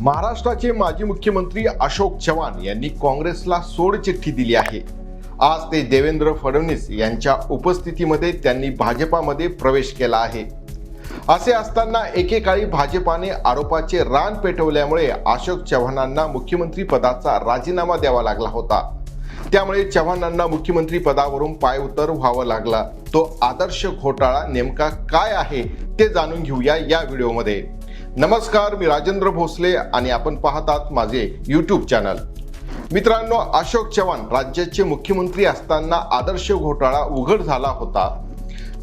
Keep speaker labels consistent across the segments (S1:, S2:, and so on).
S1: महाराष्ट्राचे माजी मुख्यमंत्री अशोक चव्हाण यांनी काँग्रेसला सोडचिठ्ठी दिली आहे. आज ते देवेंद्र फडणवीस यांच्या उपस्थितीमध्ये त्यांनी भाजपामध्ये प्रवेश केला आहे. असे असताना एकेकाळी भाजपाने आरोपाचे रान पेटवल्यामुळे अशोक चव्हाणांना मुख्यमंत्री पदाचा राजीनामा द्यावा लागला होता. त्यामुळे चव्हाणांना मुख्यमंत्री पदावरून पायउतार व्हावं लागला. तो आदर्श घोटाळा नेमका काय आहे ते जाणून घेऊया या व्हिडिओमध्ये. नमस्कार मी राजेंद्र भोसले आणि आपण पाहतात माझे यूट्यूब चॅनल मित्रांनो अशोक चव्हाण राज्याचे मुख्यमंत्री असताना आदर्श घोटाळा उघड झाला होता.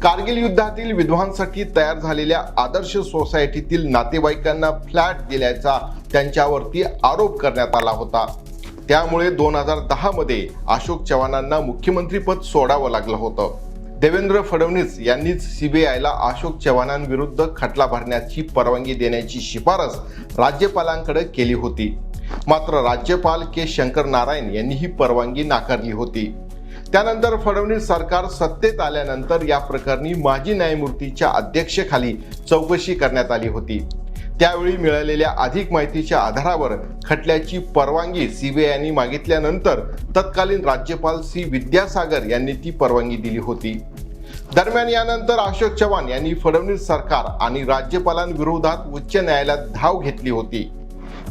S1: कारगिल युद्धातील विधवांसाठी तयार झालेल्या आदर्श सोसायटीतील नातेवाईकांना फ्लॅट दिल्याचा त्यांच्यावरती आरोप करण्यात आला होता. त्यामुळे दोन हजार दहामध्ये अशोक चव्हाणांना मुख्यमंत्रीपद सोडावं लागलं होतं. देवेंद्र फडणवीस यांनीच सीबीआयला अशोक चव्हाणांविरुद्ध खटला भरण्याची परवानगी देण्याची शिफारस राज्यपालांकडे केली होती. मात्र राज्यपाल के शंकर नारायण यांनी ही परवानगी नाकारली होती. त्यानंतर फडणवीस सरकार सत्तेत आल्यानंतर या प्रकरणी माजी न्यायमूर्तीच्या अध्यक्षेखाली चौकशी करण्यात आली होती. त्यावेळी मिळालेल्या अधिक माहितीच्या आधारावर खटल्याची परवानगी सीबीआयने मागितल्यानंतर तत्कालीन राज्यपाल सी विद्यासागर यांनी ती परवानगी दिली होती. दरम्यान यानंतर अशोक चव्हाण यांनी फडणवीस सरकार आणि राज्यपालांविरोधात उच्च न्यायालयात धाव घेतली होती.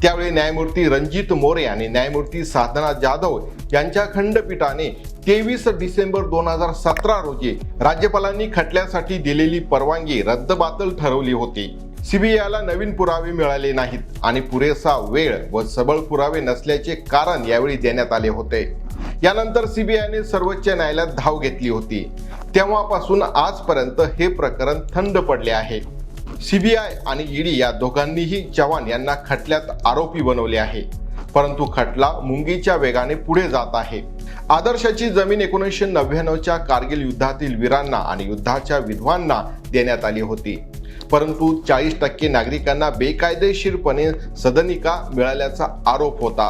S1: त्यावेळी न्यायमूर्ती रणजित मोरे आणि न्यायमूर्ती साधना जाधव यांच्या खंडपीठाने तेवीस डिसेंबर दोन हजार सतरा रोजी राज्यपालांनी खटल्यासाठी दिलेली परवानगी रद्दबातल ठरवली होती. सीबीआयला नवीन पुरावे मिळाले नाहीत आणि पुरेसा वेळ व सबळ पुरावे नसल्याचे कारण यावेळी देण्यात आले होते. यानंतर सीबीआयने सर्वोच्च न्यायालयात धाव घेतली होती. तेव्हापासून आजपर्यंत हे प्रकरण थंड पडले आहे. सीबीआय आणि ईडी या दोघांनीही चव्हाण यांना खटल्यात आरोपी बनवले आहे. परंतु खटला मुंगीच्या वेगाने पुढे जात आहे. आदर्शाची जमीन एकोणीसशे नव्याण्णवच्या कारगिल युद्धातील वीरांना आणि युद्धाच्या विधवांना देण्यात आली होती. परंतु चाळीस टक्के नागरिकांना बेकायदेशीरपणे सदनिका मिळाल्याचा आरोप होता.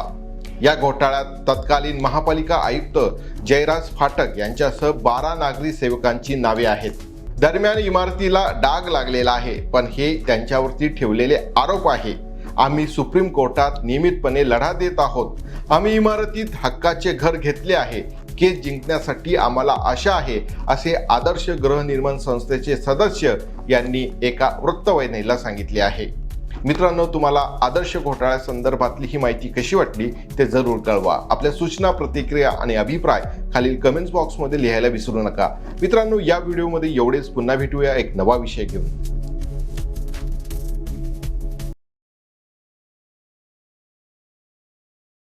S1: या घोटाळ्यात तत्कालीन महापालिका आयुक्त जयराज फाटक यांच्यासह बारा नागरी सेवकांची नावे आहेत. दरम्यान इमारतीला डाग लागलेला आहे पण हे त्यांच्यावरती ठेवलेले आरोप आहे. आम्ही सुप्रीम कोर्टात नियमितपणे लढा देत आहोत. आम्ही इमारतीत हक्काचे घर घेतले आहे. केस जिंकण्यासाठी आम्हाला आशा आहे असे आदर्श गृहनिर्माण संस्थेचे सदस्य यांनी एका वृत्तवाहिनीला सांगितले आहे. मित्रांनो तुम्हाला आदर्श घोटाळ्या संदर्भातली ही माहिती कशी वाटली ते जरूर कळवा. आपल्या सूचना प्रतिक्रिया आणि अभिप्राय खालील कमेंट्स बॉक्समध्ये लिहायला विसरू नका. मित्रांनो या व्हिडिओमध्ये एवढेच. पुन्हा भेटूया एक नवा विषय घेऊन.